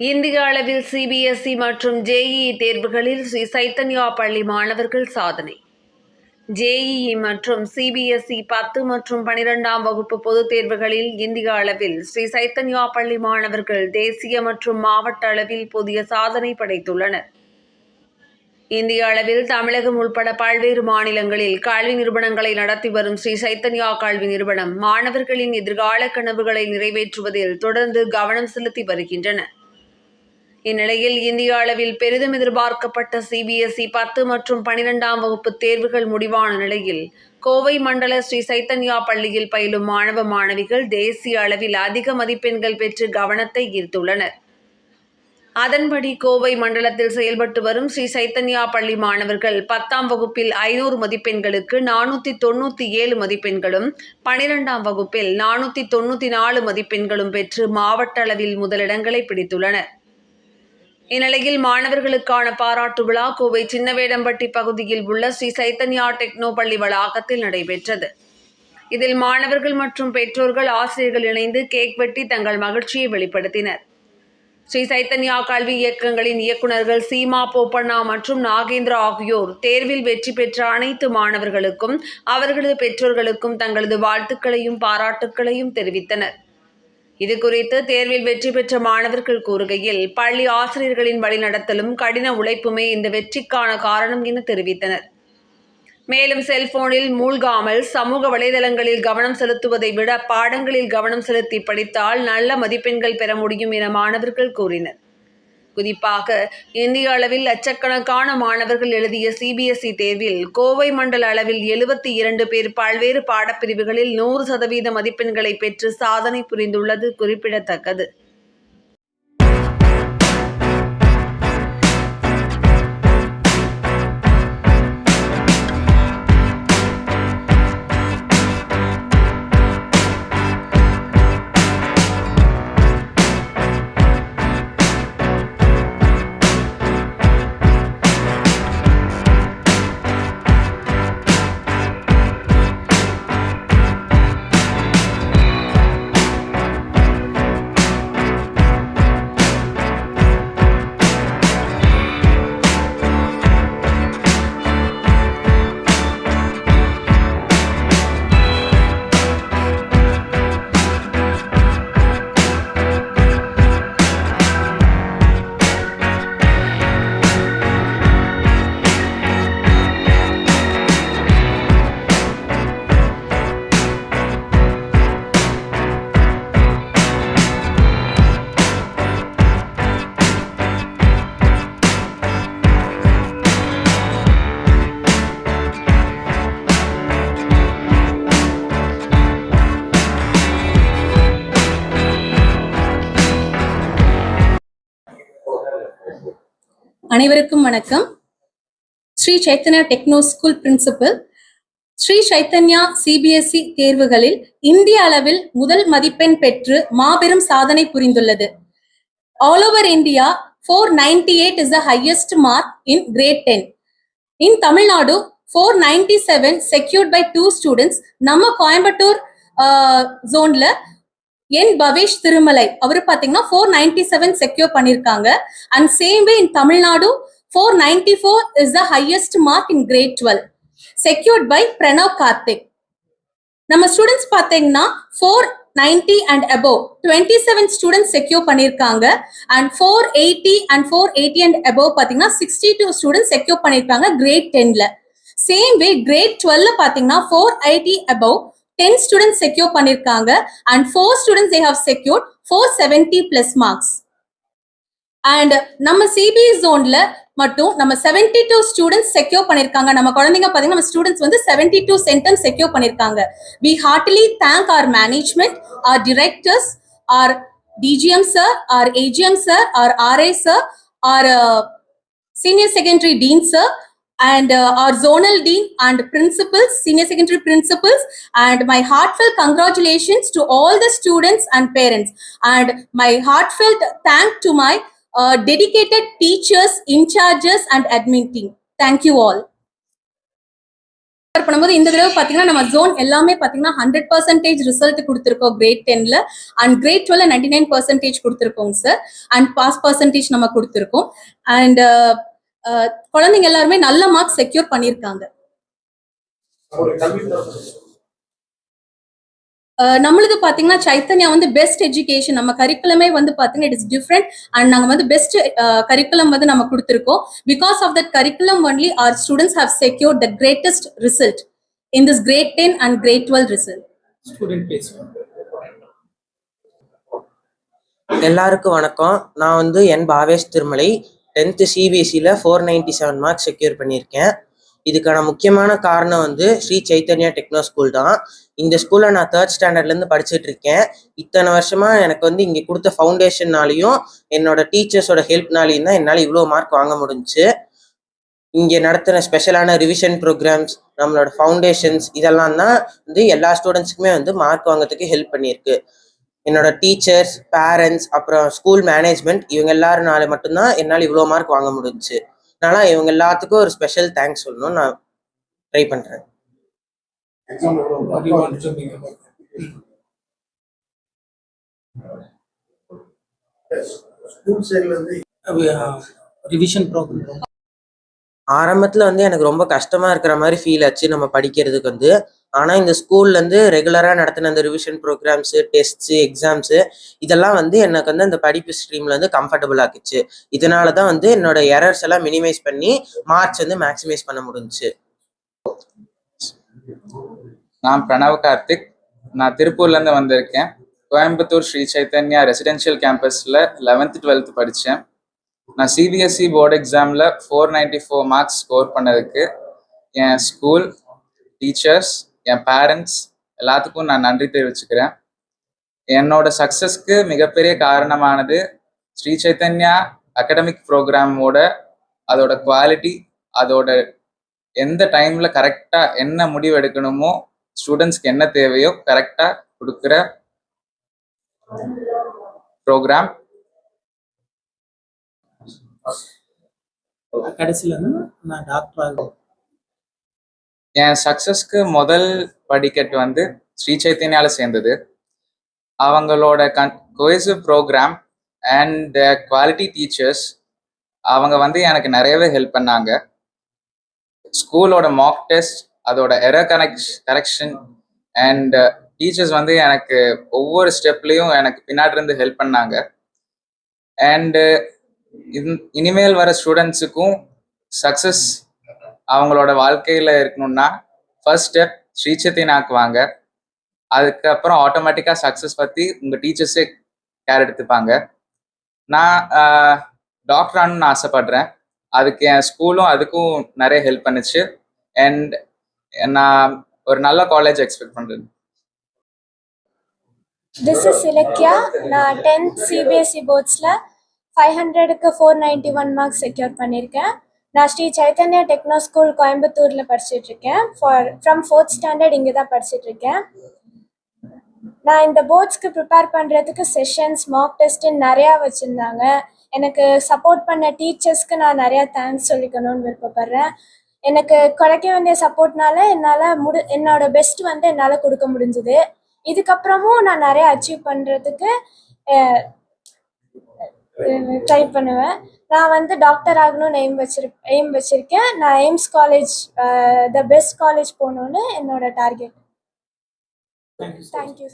இந்திய அளவில் சிபிஎஸ்இ மற்றும் ஜேஇஇ தேர்வுகளில் ஸ்ரீ சைத்தன்யா பள்ளி மாணவர்கள் சாதனை. ஜேஇஇ மற்றும் சிபிஎஸ்இ பத்து மற்றும் பனிரெண்டாம் வகுப்பு பொதுத் தேர்வுகளில் இந்திய அளவில் ஸ்ரீ சைத்தன்யா பள்ளி மாணவர்கள் தேசிய மற்றும் மாவட்ட அளவில் புதிய சாதனை படைத்துள்ளனர். இந்திய அளவில் தமிழகம் உள்பட பல்வேறு மாநிலங்களில் கல்வி நிறுவனங்களை நடத்தி வரும் ஸ்ரீ சைத்தன்யா கல்வி நிறுவனம் மாணவர்களின் எதிர்கால கனவுகளை நிறைவேற்றுவதில் தொடர்ந்து கவனம் செலுத்தி வருகின்றன. இந்நிலையில் இந்திய அளவில் பெரிதும் எதிர்பார்க்கப்பட்ட சிபிஎஸ்இ பத்து மற்றும் பனிரெண்டாம் வகுப்பு தேர்வுகள் முடிவான நிலையில் கோவை மண்டல ஸ்ரீ சைத்தன்யா பள்ளியில் பயிலும் மாணவ மாணவிகள் தேசிய அளவில் அதிக மதிப்பெண்கள் பெற்று கவனத்தை ஈர்த்துள்ளனர். அதன்படி கோவை மண்டலத்தில் செயல்பட்டு வரும் ஸ்ரீ சைத்தன்யா பள்ளி மாணவர்கள் பத்தாம் வகுப்பில் ஐநூறு மதிப்பெண்களுக்கு நானூற்றி தொண்ணூற்றி ஏழு மதிப்பெண்களும் பனிரெண்டாம் வகுப்பில் நானூற்றி தொண்ணூற்றி நாலு மதிப்பெண்களும் பெற்று மாவட்ட அளவில் முதலிடங்களை பிடித்துள்ளனர். இந்நிலையில் மாணவர்களுக்கான பாராட்டு விழா கோவை சின்னவேடம்பட்டி பகுதியில் உள்ள ஸ்ரீ சைத்தன்யா டெக்னோ பள்ளி வளாகத்தில் நடைபெற்றது. இதில் மாணவர்கள் மற்றும் பெற்றோர்கள் ஆசிரியர்கள் இணைந்து கேக் வெட்டி தங்கள் மகிழ்ச்சியை வெளிப்படுத்தினர். ஸ்ரீ சைத்தன்யா கல்வி இயக்கங்களின் இயக்குநர்கள் சீமா போப்பண்ணா மற்றும் நாகேந்திரா ஆகியோர் தேர்வில் வெற்றி பெற்ற அனைத்து மாணவர்களுக்கும் அவர்களது பெற்றோர்களுக்கும் தங்களது வாழ்த்துக்களையும் பாராட்டுக்களையும் தெரிவித்தனர். இது குறித்து தேர்வில் வெற்றி பெற்ற மாணவர்கள் கூறுகையில் பள்ளி ஆசிரியர்களின் வழிநடத்தலும் கடின உழைப்புமே இந்த வெற்றிக்கான காரணம் என தெரிவித்தனர். மேலும் செல்போனில் மூழ்காமல் சமூக வலைதளங்களில் கவனம் செலுத்துவதை விட பாடங்களில் கவனம் செலுத்தி படித்தால் நல்ல மதிப்பெண்கள் பெற முடியும் என மாணவர்கள் கூறினர். குறிப்பாக இந்திய அளவில் லட்சக்கணக்கான மாணவர்கள் எழுதிய சிபிஎஸ்இ தேர்வில் கோவை மண்டல அளவில் எழுபத்தி இரண்டு பேர் பல்வேறு பாடப்பிரிவுகளில் நூறு சதவீத மதிப்பெண்களை பெற்று சாதனை புரிந்துள்ளது குறிப்பிடத்தக்கது. அனைவருக்கும் வணக்கம். Shri Chaitanya techno school principal. Shri Chaitanya CBSE தேர்வுகளில் இந்திய அளவில் முதல் மதிப்பெண் பெற்று மாபெரும் சாதனை புரிந்துள்ளது. All over India four ninety eight is the highest mark in grade ten in Tamil Nadu four ninety seven secured by two students நம்ம கோயம்புத்தூர் ஜோன்ல என் பவேஷ் திருமலை அவர் பாத்தீங்கன்னா ஃபோர் நைன்டி செவன் செக்யூர் பண்ணிருக்காங்க. And same way in Tamil Nadu four ninety four is the highest mark in grade twelve secured by Pranav Karthik நம்ம students பார்த்தீங்கன்னா four ninety and above twenty seven students secure பண்ணியிருக்காங்க and four eighty and four eighty and above பார்த்தீங்கன்னா sixty two students secure பண்ணியிருக்காங்க grade டென்ல same way grade டுவெல்ல பார்த்தீங்கன்னா four eighty above ten students secure பண்ணியிருக்காங்க and four students they have secured four seventy plus marks and நம்ம CBI ஜோன்ல மட்டும் நம்ம செவன்டி டூ ஸ்டூடெண்ட்ஸ் செக்யூர் பண்ணிருக்காங்க. நம்ம குழந்தைங்க பாத்தீங்கன்னா நம்ம ஸ்டூடெண்ட்ஸ் வந்து செவன்டி டூ சென்டென்ஸ் செக்யூர் பண்ணிருக்காங்க we heartily thank our management our directors our DGM sir our AGM sir our RI sir our senior secondary dean sir and uh, our zonal dean and principals senior secondary principals and my heartfelt congratulations to all the students and parents and my heartfelt thank to my uh, dedicated teachers in charges and admin team thank you all compare பண்ணும்போது இந்த தடவை பாத்தீங்கன்னா நம்ம zone எல்லாமே பாத்தீங்கன்னா hundred percentage result கொடுத்துருக்கோம் grade டென்ல and grade twelve ninety nine percentage கொடுத்துருக்கோம் sir and pass percentage நம்ம கொடுத்துருக்கோம் அண்ட் குழந்தைங்க எல்லாருமே நல்ல மார்க்ஸ் செக்யூர் பண்ணியிருக்காங்க நம்மளுது பாத்தீங்கன்னா சைத்தன்யா வந்து பெஸ்ட் எஜுகேஷன் நம்ம கரிக்குலமே வந்து பாத்தீங்கன்னா இட் இஸ் டிஃப்ரெண்ட் அண்ட் நாங்க வந்து பெஸ்ட் கரிக்குலம் வந்து நம்ம கொடுத்துருக்கோம். Because of that curriculum only our students have secure the greatest result in this grade ten and grade twelve result எல்லாருக்கும் வணக்கம். நான் வந்து N Bhavesh Thirumalai. Tenth சிபிஎஸ்சியில் four ninety seven marks secure பண்ணியிருக்கேன். இதுக்கான முக்கியமான காரணம் வந்து ஸ்ரீ சைத்தன்யா டெக்னோ ஸ்கூல் தான். இந்த ஸ்கூலில் நான் தேர்ட் ஸ்டாண்டர்ட்லேருந்து படிச்சுட்டு இருக்கேன். இத்தனை வருஷமாக எனக்கு வந்து இங்கே கொடுத்த ஃபவுண்டேஷன்னாலையும் என்னோட டீச்சர்ஸோட ஹெல்ப்னாலையும் தான் என்னால் இவ்வளோ மார்க் வாங்க முடிஞ்சுச்சு இங்கே நடத்தின ஸ்பெஷலான ரிவிஷன் ப்ரோக்ராம்ஸ் நம்மளோட ஃபவுண்டேஷன்ஸ் இதெல்லாம் தான் வந்து எல்லா ஸ்டூடெண்ட்ஸுக்குமே வந்து மார்க் வாங்குறதுக்கு ஹெல்ப் பண்ணியிருக்கு. என்னோட டீச்சர்ஸ் பேரண்ட்ஸ் அப்புறம் ஸ்கூல் மேனேஜ்மெண்ட் இவங்க எல்லாருனால மட்டும்தான் என்னால் இவ்வளோ மார்க் வாங்க முடிஞ்சுச்சு அதனால இவங்க எல்லாத்துக்கும் ஒரு ஸ்பெஷல் தேங்க்ஸ் சொல்லணும்னு நான் ட்ரை பண்ணுறேன் ரிவிஷன் ப்ரோக்ராம் ஆரம்பத்தில் வந்து எனக்கு ரொம்ப கஷ்டமாக இருக்கிற மாதிரி ஃபீல் ஆச்சு. நம்ம படிக்கிறதுக்கு வந்து ஆனால் இந்த ஸ்கூல்லேருந்து ரெகுலராக நடத்தின அந்த ரிவிஷன் ப்ரோக்ராம்ஸு டெஸ்ட்ஸு எக்ஸாம்ஸு இதெல்லாம் வந்து எனக்கு வந்து அந்த படிப்பு ஸ்ட்ரீமில் வந்து கம்ஃபர்டபுள் ஆக்குச்சு. இதனால தான் வந்து என்னோட எரர்ஸ் எல்லாம் மினிமைஸ் பண்ணி மார்க்ஸ் வந்து மேக்ஸிமைஸ் பண்ண முடிஞ்சிச்சு. நான் பிரணவ் கார்த்திக். நான் திருப்பூர்லேருந்து வந்திருக்கேன். கோயம்புத்தூர் ஸ்ரீ சைத்தன்யா ரெசிடென்ஷியல் கேம்பஸில் லெவன்த்து டுவெல்த்து படித்தேன் நான் சிபிஎஸ்சி போர்டு எக்ஸாமில் four ninety four marks score பண்ணதுக்கு என் ஸ்கூல் டீச்சர்ஸ் என் பேரண்ட்ஸ் எல்லாத்துக்கும் நான் நன்றி தெரிவிச்சுக்கிறேன். என்னோட சக்ஸஸ்க்கு மிகப்பெரிய காரணமானது ஸ்ரீ சைத்தன்யா அகடமிக் ப்ரோக்ராமோட அதோட குவாலிட்டி அதோட எந்த டைமில் கரெக்டாக என்ன முடிவு எடுக்கணுமோ ஸ்டூடெண்ட்ஸ்க்கு என்ன தேவையோ கரெக்டாக கொடுக்குற ப்ரோக்ராம் கடைசியில் நான் டாக்டர் ஆகும் என் சக்ஸஸ்க்கு முதல் படிக்கட்டு வந்து ஸ்ரீ சைத்தன்யால சேர்ந்தது. அவங்களோட கன் கோயசிவ் ப்ரோக்ராம் அண்ட் குவாலிட்டி டீச்சர்ஸ் அவங்க வந்து எனக்கு நிறையவே ஹெல்ப் பண்ணாங்க. ஸ்கூலோட மாக் டெஸ்ட் அதோட எர கனெக்ஷ் கரெக்ஷன் அண்ட் டீச்சர்ஸ் வந்து எனக்கு ஒவ்வொரு ஸ்டெப்லேயும் எனக்கு பின்னாடி இருந்து ஹெல்ப் பண்ணாங்க. அண்டு uh, இனிமேல் வர ஸ்டூடெண்ட்ஸுக்கும் சக்ஸஸ் அவங்களோட வாழ்க்கையில் இருக்கணும்னா ஃபர்ஸ்ட் ஸ்டெப் ஸ்ரீசத்தினாக்கு வாங்க அதுக்கப்புறம் ஆட்டோமேட்டிக்காக சக்ஸஸ் பற்றி உங்கள் டீச்சர்ஸே கேர் எடுத்துப்பாங்க. நான் டாக்டர் ஆகணும்னு ஆசைப்படுறேன். அதுக்கு என் ஸ்கூலும் அதுக்கும் நிறைய ஹெல்ப் பண்ணுச்சு. அண்ட் நான் ஒரு நல்ல காலேஜ் எக்ஸ்பெக்ட் பண்ணுறேன் திஸ் இஸ் இலக்கியா நான் டென்த் சிபிஎஸ்சி போர்ட்ஸில் ஃபைவ் ஹண்ட்ரடுக்கு four ninety one marks secure பண்ணியிருக்கேன். நான் ஸ்ரீ சைத்தன்யா டெக்னோ ஸ்கூல் கோயம்புத்தூரில் படிச்சுட்டு இருக்கேன் ஃபார் ஃப்ரம் ஃபோர்த் ஸ்டாண்டர்ட் இங்கே தான் படிச்சுட்டு இருக்கேன் நான் இந்த போர்ட்ஸ்க்கு ப்ரிப்பேர் பண்ணுறதுக்கு செஷன்ஸ் மாக் டெஸ்ட்டுன்னு நிறையா வச்சுருந்தாங்க. எனக்கு சப்போர்ட் பண்ண டீச்சர்ஸ்க்கு நான் நிறையா தேங்க்ஸ் சொல்லிக்கணும்னு விருப்பப்படுறேன். எனக்கு கிடைக்க வேண்டிய சப்போர்ட்னால என்னால் முடி என்னோட பெஸ்ட் வந்து என்னால் கொடுக்க முடிஞ்சுது. இதுக்கப்புறமும் நான் நிறைய அச்சீவ் பண்ணுறதுக்கு ட்ரை பண்ணுவேன். நான் வந்து டாக்டர் ஆகணும்னு எய்ம் வச்சிரு எய்ம் வச்சுருக்கேன். நான் AIIMS college the best college போகணுன்னு என்னோட டார்கெட் தேங்க்யூ